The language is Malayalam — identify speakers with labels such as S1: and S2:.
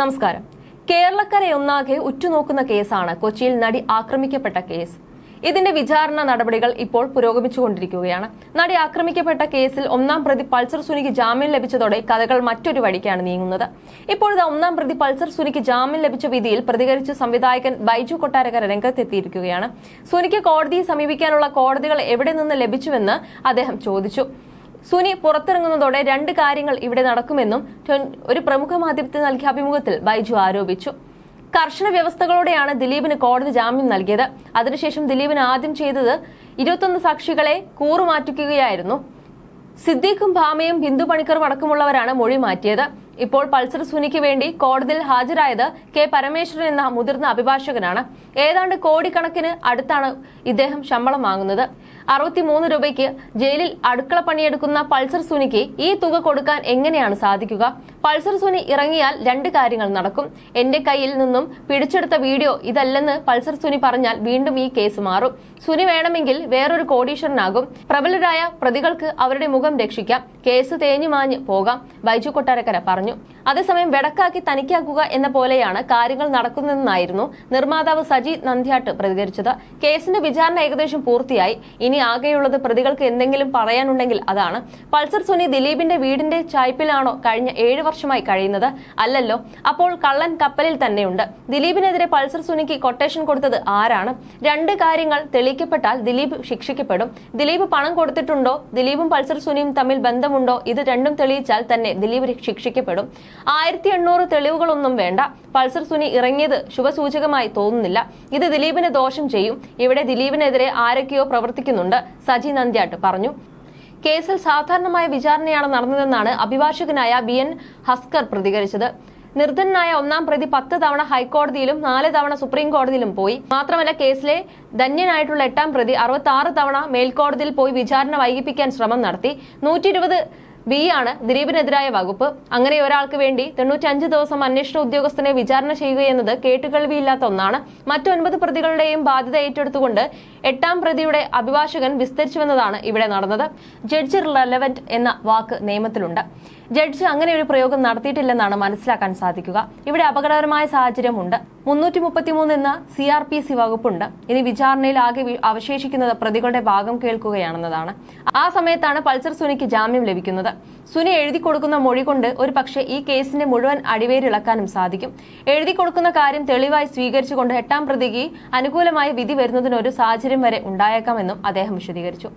S1: നമസ്കാരം. കേരളക്കരെ ഒന്നാകെ ഉറ്റുനോക്കുന്ന കേസാണ് കൊച്ചിയിൽ നടി ആക്രമിക്കപ്പെട്ട കേസ്. ഇതിന്റെ വിചാരണ നടപടികൾ ഇപ്പോൾ പുരോഗമിച്ചുകൊണ്ടിരിക്കുകയാണ്. നടി ആക്രമിക്കപ്പെട്ട കേസിൽ ഒന്നാം പ്രതി പൾസർ സുനിക്ക് ജാമ്യം ലഭിച്ചതോടെ കഥകൾ മറ്റൊരു വഴിക്കാണ് നീങ്ങുന്നത്. ഇപ്പോഴത്തെ ഒന്നാം പ്രതി പൾസർ സുനിക്ക് ജാമ്യം ലഭിച്ച വിധിയിൽ പ്രതികരിച്ച് സംവിധായകൻ ബൈജു കൊട്ടാരക്കര രംഗത്തെത്തിയിരിക്കുകയാണ്. സുനിക്ക് കോടതിയെ സമീപിക്കാനുള്ള കോടതികൾ എവിടെ നിന്ന് ലഭിച്ചുവെന്ന് അദ്ദേഹം ചോദിച്ചു. സുനി പുറത്തിറങ്ങുന്നതോടെ രണ്ട് കാര്യങ്ങൾ ഇവിടെ നടക്കുമെന്നും ഒരു പ്രമുഖ മാധ്യമത്തിന് നൽകിയ അഭിമുഖത്തിൽ ബൈജു ആരോപിച്ചു. കർശന വ്യവസ്ഥകളോടെയാണ് ദിലീപിന് കോടതി ജാമ്യം നൽകിയത്. അതിനുശേഷം ദിലീപിന് ആദ്യം ചെയ്തത് ഇരുപത്തൊന്ന് സാക്ഷികളെ കൂറുമാറ്റിക്കുകയായിരുന്നു. സിദ്ദീഖും ഭാമയും ബിന്ദു പണിക്കറും അടക്കമുള്ളവരാണ് മൊഴി മാറ്റിയത്. ഇപ്പോൾ പൾസർ സുനിക്ക് വേണ്ടി കോടതിയിൽ ഹാജരായത് കെ പരമേശ്വരൻ എന്ന മുതിർന്ന അഭിഭാഷകനാണ്. ഏതാണ്ട് കോടിക്കണക്കിന് അടുത്താണ് ഇദ്ദേഹം ശമ്പളം വാങ്ങുന്നത്. അറുപത്തിമൂന്ന് രൂപയ്ക്ക് ജയിലിൽ അടുക്കള പണിയെടുക്കുന്ന പൾസർ സുനിക്ക് ഈ തുക കൊടുക്കാൻ എങ്ങനെയാണ് സാധിക്കുക? പൾസർ സുനി ഇറങ്ങിയാൽ രണ്ട് കാര്യങ്ങൾ നടക്കും. എന്റെ കയ്യിൽ നിന്നും പിടിച്ചെടുത്ത വീഡിയോ ഇതല്ലെന്ന് പൾസർ സുനി പറഞ്ഞാൽ വീണ്ടും ഈ കേസ് മാറും. സുനി വേണമെങ്കിൽ വേറൊരു കോടീശ്വരനാകും. പ്രബലരായ പ്രതികൾക്ക് അവരുടെ മുഖം രക്ഷിക്കാം. കേസ് തേഞ്ഞു മാഞ്ഞ് പോകാം. ബൈജു കൊട്ടാരക്കര പറഞ്ഞു. അതേസമയം വെടക്കാക്കി തനിക്കാക്കുക എന്ന പോലെയാണ് കാര്യങ്ങൾ നടക്കുന്നതെന്നായിരുന്നു നിർമ്മാതാവ് സജി നന്ദ്യാട്ട് പ്രതികരിച്ചത്. കേസിന്റെ വിചാരണ ഏകദേശം പൂർത്തിയായി. ഇനി ആകെയുള്ളത് പ്രതികൾക്ക് എന്തെങ്കിലും പറയാനുണ്ടെങ്കിൽ അതാണ്. പൾസർ സുനി ദിലീപിന്റെ വീടിന്റെ ചായ്പിലാണോ കഴിഞ്ഞ ഏഴ് വർഷമായി കഴിയുന്നത്? അല്ലല്ലോ. അപ്പോൾ കള്ളൻ കപ്പലിൽ തന്നെയുണ്ട്. ദിലീപിനെതിരെ പൾസർ സുനിക്ക് കൊട്ടേഷൻ കൊടുത്തത് ആരാണ്? രണ്ട് കാര്യങ്ങൾ തെളിയിക്കപ്പെട്ടാൽ ദിലീപ് ശിക്ഷിക്കപ്പെടും. ദിലീപ് പണം കൊടുത്തിട്ടുണ്ടോ? ദിലീപും പൾസർ സുനിയും തമ്മിൽ ബന്ധമുണ്ടോ? ഇത് രണ്ടും തെളിയിച്ചാൽ തന്നെ ദിലീപ് ശിക്ഷിക്കപ്പെടും. ആയിരത്തി എണ്ണൂറ് തെളിവുകളൊന്നും വേണ്ട. പൾസർ സുനി ഇറങ്ങിയത് ശുഭസൂചകമായി തോന്നുന്നില്ല. ഇത് ദിലീപിന് ദോഷം ചെയ്യും. ഇവിടെ ദിലീപിനെതിരെ ആരൊക്കെയോ പ്രവർത്തിക്കുന്നുണ്ട് സജി നന്ദ്യാട്ട് പറഞ്ഞു. കേസിൽ സാധാരണമായ വിചാരണയാണ് നടന്നതെന്നാണ് അഭിഭാഷകനായ ബി എൻ ഹസ്കർ പ്രതികരിച്ചത്. നിർദ്ധനായ ഒന്നാം പ്രതി പത്ത് തവണ ഹൈക്കോടതിയിലും നാല് തവണ സുപ്രീം കോടതിയിലും പോയി. മാത്രമല്ല കേസിലെ ധന്യനായിട്ടുള്ള എട്ടാം പ്രതി അറുപത്തി തവണ മേൽക്കോടതിയിൽ പോയി വിചാരണ വൈകിപ്പിക്കാൻ ശ്രമം നടത്തി. നൂറ്റി ബി ആണ് ദിലീപിനെതിരായ വകുപ്പ്. അങ്ങനെ ഒരാൾക്ക് വേണ്ടി തൊണ്ണൂറ്റഞ്ച് ദിവസം അന്വേഷണ ഉദ്യോഗസ്ഥനെ വിചാരണ ചെയ്യുകയെന്നത് കേട്ടുകേൾവിയില്ലാത്ത ഒന്നാണ്. മറ്റൊൻപത് പ്രതികളുടെയും ബാധ്യത ഏറ്റെടുത്തുകൊണ്ട് എട്ടാം പ്രതിയുടെ അഭിഭാഷകൻ വിസ്തരിച്ചുവെന്നതാണ് ഇവിടെ നടന്നത്. ജഡ്ജ് റിലവന്റ് എന്ന വാക്ക് നിയമത്തിലുണ്ട്. ജഡ്ജ് അങ്ങനെ ഒരു പ്രയോഗം നടത്തിയിട്ടില്ലെന്നാണ് മനസ്സിലാക്കാൻ സാധിക്കുക. ഇവിടെ അപകടകരമായ സാഹചര്യമുണ്ട്. മുന്നൂറ്റി മുപ്പത്തിമൂന്ന് എന്ന സി ആർ പി സി വകുപ്പുണ്ട്. ഇനി വിചാരണയിൽ ആകെ അവശേഷിക്കുന്നത് പ്രതികളുടെ ഭാഗം കേൾക്കുകയാണെന്നതാണ്. ആ സമയത്താണ് പൾസർ സുനിക്ക് ജാമ്യം ലഭിക്കുന്നത്. സുനി എഴുതി കൊടുക്കുന്ന മൊഴി കൊണ്ട് ഒരു പക്ഷേ ഈ കേസിന്റെ മുഴുവൻ അടിവേരിളക്കാനും സാധിക്കും. എഴുതി കൊടുക്കുന്ന കാര്യം തെളിവായി സ്വീകരിച്ചുകൊണ്ട് എട്ടാം പ്രതിക്ക് അനുകൂലമായ വിധി വരുന്നതിനൊരു സാഹചര്യം വരെ ഉണ്ടായേക്കാമെന്നും അദ്ദേഹം വിശദീകരിച്ചു.